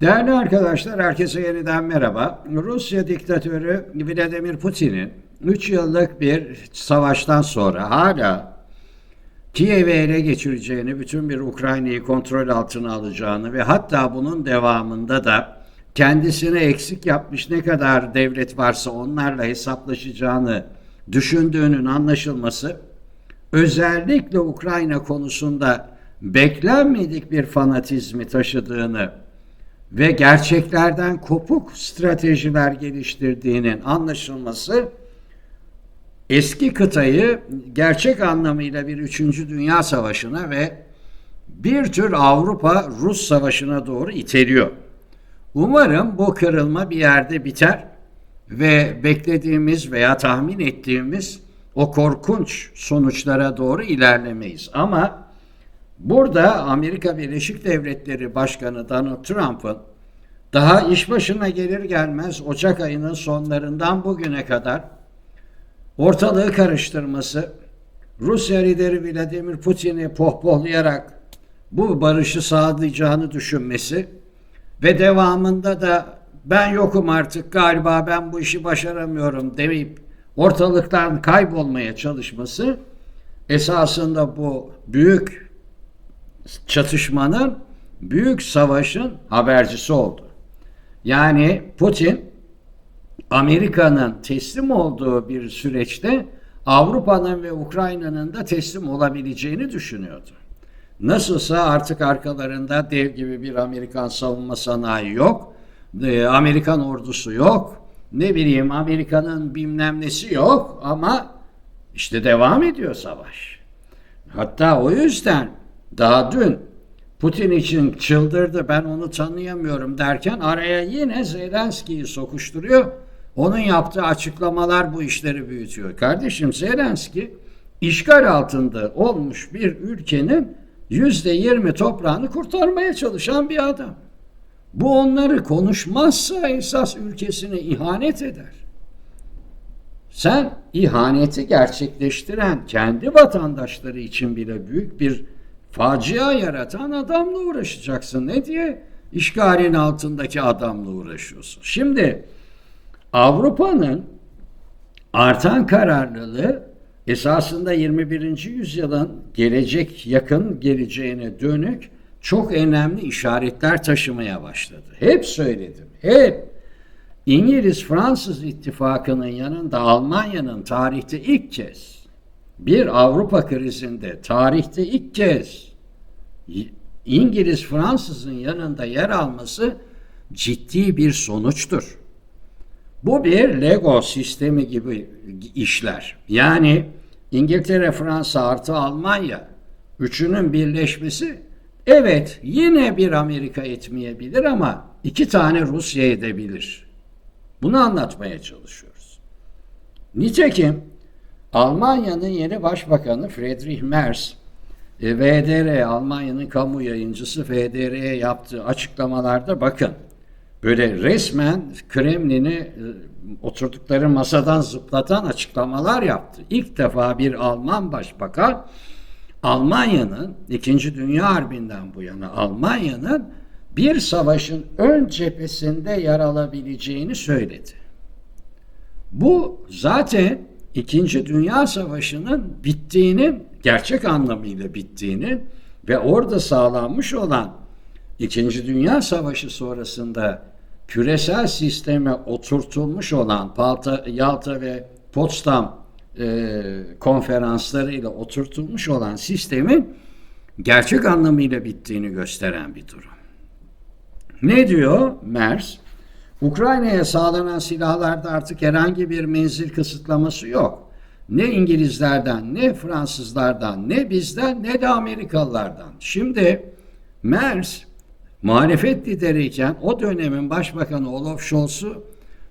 Değerli arkadaşlar, herkese yeniden merhaba. Rusya diktatörü Vladimir Putin'in 3 yıllık bir savaştan sonra hala Kiev'i ele geçireceğini, bütün bir Ukrayna'yı kontrol altına alacağını ve hatta bunun devamında da kendisine eksik yapmış ne kadar devlet varsa onlarla hesaplaşacağını düşündüğünün anlaşılması özellikle Ukrayna konusunda beklenmedik bir fanatizmi taşıdığını ve gerçeklerden kopuk stratejiler geliştirdiğinin anlaşılması eski kıtayı gerçek anlamıyla bir 3. Dünya Savaşı'na ve bir tür Avrupa-Rus Savaşı'na doğru iteliyor. Umarım bu kırılma bir yerde biter ve beklediğimiz veya tahmin ettiğimiz o korkunç sonuçlara doğru ilerlemeyiz. Ama burada Amerika Birleşik Devletleri Başkanı Donald Trump'ın daha iş başına gelir gelmez Ocak ayının sonlarından bugüne kadar ortalığı karıştırması, Rusya lideri Vladimir Putin'i pohpohlayarak bu barışı sağlayacağını düşünmesi ve devamında da ben yokum artık galiba ben bu işi başaramıyorum demeyip ortalıktan kaybolmaya çalışması esasında bu büyük çatışmanın, büyük savaşın habercisi oldu. Yani Putin Amerika'nın teslim olduğu bir süreçte Avrupa'nın ve Ukrayna'nın da teslim olabileceğini düşünüyordu. Nasılsa artık arkalarında dev gibi bir Amerikan savunma sanayi yok. e, Amerikan ordusu yok. Ne bileyim Amerika'nın bilmem nesi yok ama işte devam ediyor savaş. Hatta o yüzden daha dün Putin için çıldırdı ben onu tanıyamıyorum derken araya yine Zelenski'yi sokuşturuyor. Onun yaptığı açıklamalar bu işleri büyütüyor. Kardeşim Zelenski işgal altında olmuş bir ülkenin yüzde yirmi toprağını kurtarmaya çalışan bir adam. Bu onları konuşmazsa esas ülkesine ihanet eder. Sen ihaneti gerçekleştiren kendi vatandaşları için bile büyük bir facia yaratan adamla uğraşacaksın. Ne diye işgalin altındaki adamla uğraşıyorsun? Şimdi Avrupa'nın artan kararlılığı esasında 21. yüzyılın gelecek yakın geleceğine dönük çok önemli işaretler taşımaya başladı. Hep söyledim. Hep İngiliz-Fransız ittifakının yanında Almanya'nın tarihte ilk kez bir Avrupa krizinde tarihte ilk kez İngiliz-Fransız'ın yanında yer alması ciddi bir sonuçtur. Bu bir Lego sistemi gibi işler. Yani İngiltere, Fransa artı Almanya üçünün birleşmesi evet yine bir Amerika etmeyebilir ama iki tane Rusya edebilir. Bunu anlatmaya çalışıyoruz. Nitekim Almanya'nın yeni başbakanı Friedrich Merz e, VDR Almanya'nın kamu yayıncısı VDR'ye yaptığı açıklamalarda bakın böyle resmen Kremlin'i e, oturdukları masadan zıplatan açıklamalar yaptı. İlk defa bir Alman başbakan Almanya'nın 2. Dünya Harbi'nden bu yana Almanya'nın bir savaşın ön cephesinde yer alabileceğini söyledi. Bu zaten İkinci Dünya Savaşı'nın bittiğini, gerçek anlamıyla bittiğini ve orada sağlanmış olan İkinci Dünya Savaşı sonrasında küresel sisteme oturtulmuş olan Palta, Yalta ve Potsdam e, konferanslarıyla oturtulmuş olan sistemin gerçek anlamıyla bittiğini gösteren bir durum. Ne diyor Mers? Ukrayna'ya sağlanan silahlarda artık herhangi bir menzil kısıtlaması yok. Ne İngilizlerden, ne Fransızlardan, ne bizden, ne de Amerikalılardan. Şimdi Mers muhalefet lideriyken o dönemin başbakanı Olaf Scholz'u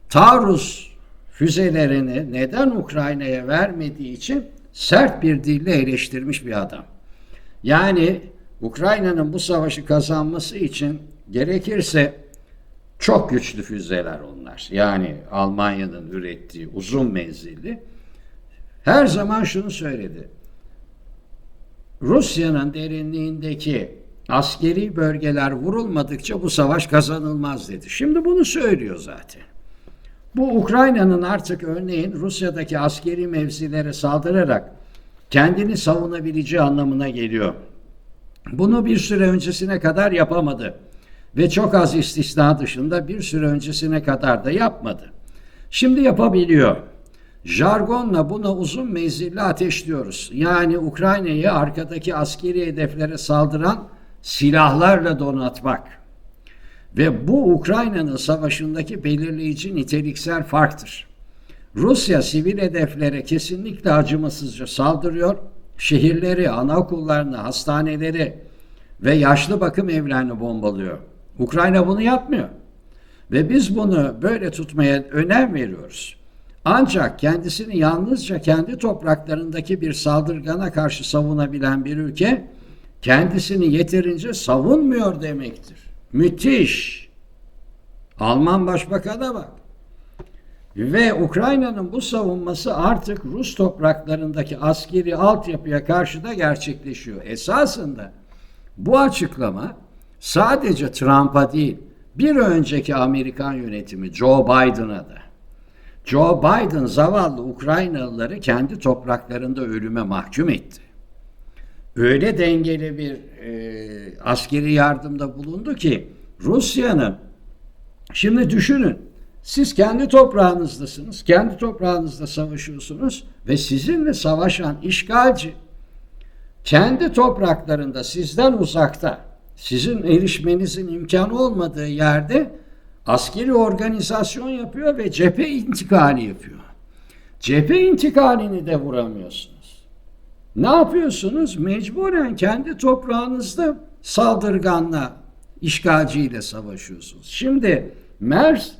taarruz füzelerini neden Ukrayna'ya vermediği için sert bir dille eleştirmiş bir adam. Yani Ukrayna'nın bu savaşı kazanması için gerekirse çok güçlü füzeler onlar. Yani Almanya'nın ürettiği uzun menzilli. Her zaman şunu söyledi. Rusya'nın derinliğindeki askeri bölgeler vurulmadıkça bu savaş kazanılmaz dedi. Şimdi bunu söylüyor zaten. Bu Ukrayna'nın artık örneğin Rusya'daki askeri mevzilere saldırarak kendini savunabileceği anlamına geliyor. Bunu bir süre öncesine kadar yapamadı ve çok az istisna dışında bir süre öncesine kadar da yapmadı. Şimdi yapabiliyor. Jargonla buna uzun menzilli ateş diyoruz. Yani Ukrayna'yı arkadaki askeri hedeflere saldıran silahlarla donatmak. Ve bu Ukrayna'nın savaşındaki belirleyici niteliksel farktır. Rusya sivil hedeflere kesinlikle acımasızca saldırıyor. Şehirleri, anaokullarını, hastaneleri ve yaşlı bakım evlerini bombalıyor. Ukrayna bunu yapmıyor. Ve biz bunu böyle tutmaya önem veriyoruz. Ancak kendisini yalnızca kendi topraklarındaki bir saldırgana karşı savunabilen bir ülke kendisini yeterince savunmuyor demektir. Müthiş. Alman Başbakan'a bak. Ve Ukrayna'nın bu savunması artık Rus topraklarındaki askeri altyapıya karşı da gerçekleşiyor. Esasında bu açıklama sadece Trump'a değil, bir önceki Amerikan yönetimi Joe Biden'a da. Joe Biden zavallı Ukraynalıları kendi topraklarında ölüme mahkum etti. Öyle dengeli bir e, askeri yardımda bulundu ki Rusya'nın şimdi düşünün siz kendi toprağınızdasınız, kendi toprağınızda savaşıyorsunuz ve sizinle savaşan işgalci kendi topraklarında sizden uzakta sizin erişmenizin imkanı olmadığı yerde askeri organizasyon yapıyor ve cephe intikali yapıyor. Cephe intikalini de vuramıyorsunuz. Ne yapıyorsunuz? Mecburen kendi toprağınızda saldırganla, işgalciyle savaşıyorsunuz. Şimdi Mers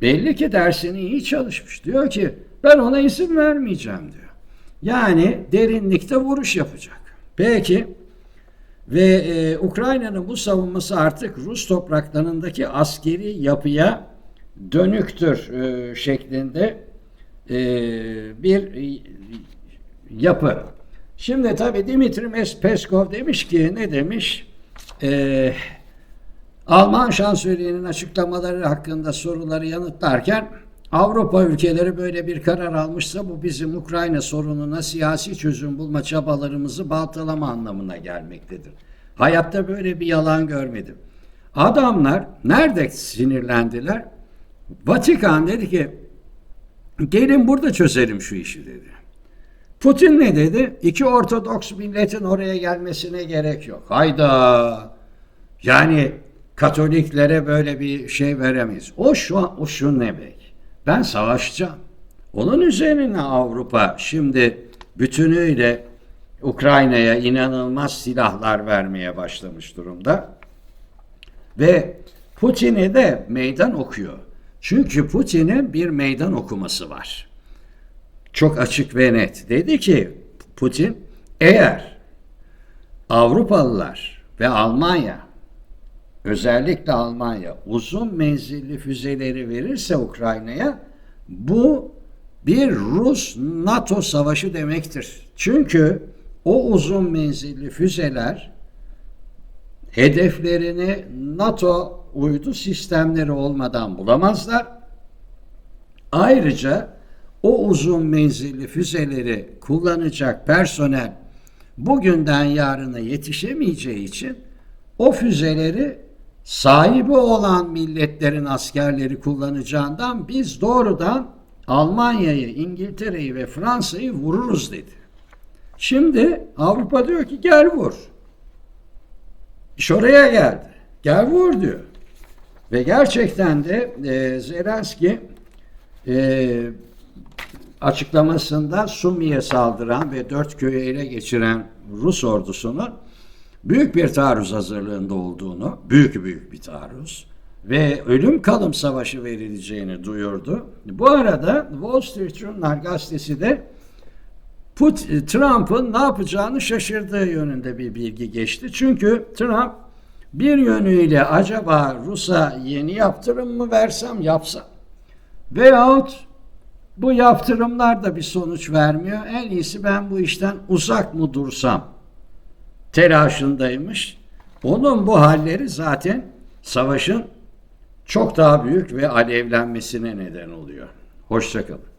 belli ki dersini iyi çalışmış. Diyor ki ben ona izin vermeyeceğim diyor. Yani derinlikte vuruş yapacak. Peki ve e, Ukrayna'nın bu savunması artık Rus topraklarındaki askeri yapıya dönüktür e, şeklinde e, bir e, yapı. Şimdi tabii Dimitri Peskov demiş ki ne demiş? E, Alman şansölyenin açıklamaları hakkında soruları yanıtlarken Avrupa ülkeleri böyle bir karar almışsa bu bizim Ukrayna sorununa siyasi çözüm bulma çabalarımızı baltalama anlamına gelmektedir. Hayatta böyle bir yalan görmedim. Adamlar nerede sinirlendiler? Vatikan dedi ki gelin burada çözelim şu işi dedi. Putin ne dedi? İki Ortodoks milletin oraya gelmesine gerek yok. Hayda! Yani Katoliklere böyle bir şey veremeyiz. O şu an, o şu demek. Ben savaşacağım. Onun üzerine Avrupa şimdi bütünüyle Ukrayna'ya inanılmaz silahlar vermeye başlamış durumda. Ve Putin'e de meydan okuyor. Çünkü Putin'in bir meydan okuması var. Çok açık ve net. Dedi ki Putin eğer Avrupalılar ve Almanya özellikle Almanya uzun menzilli füzeleri verirse Ukrayna'ya bu bir Rus-NATO savaşı demektir. Çünkü o uzun menzilli füzeler hedeflerini NATO uydu sistemleri olmadan bulamazlar. Ayrıca o uzun menzilli füzeleri kullanacak personel bugünden yarına yetişemeyeceği için o füzeleri sahibi olan milletlerin askerleri kullanacağından biz doğrudan Almanya'yı, İngiltere'yi ve Fransa'yı vururuz dedi. Şimdi Avrupa diyor ki gel vur. İş oraya geldi. Gel vur diyor. Ve gerçekten de e, Zelenski e, açıklamasında Sumi'ye saldıran ve dört köyü ele geçiren Rus ordusunun büyük bir taarruz hazırlığında olduğunu, büyük büyük bir taarruz ve ölüm kalım savaşı verileceğini duyurdu. Bu arada Wall Street Journal gazetesi de Trump'ın ne yapacağını şaşırdığı yönünde bir bilgi geçti. Çünkü Trump bir yönüyle acaba Rus'a yeni yaptırım mı versem yapsam veyahut bu yaptırımlar da bir sonuç vermiyor. En iyisi ben bu işten uzak mı dursam telaşındaymış. Onun bu halleri zaten savaşın çok daha büyük ve alevlenmesine neden oluyor. Hoşçakalın.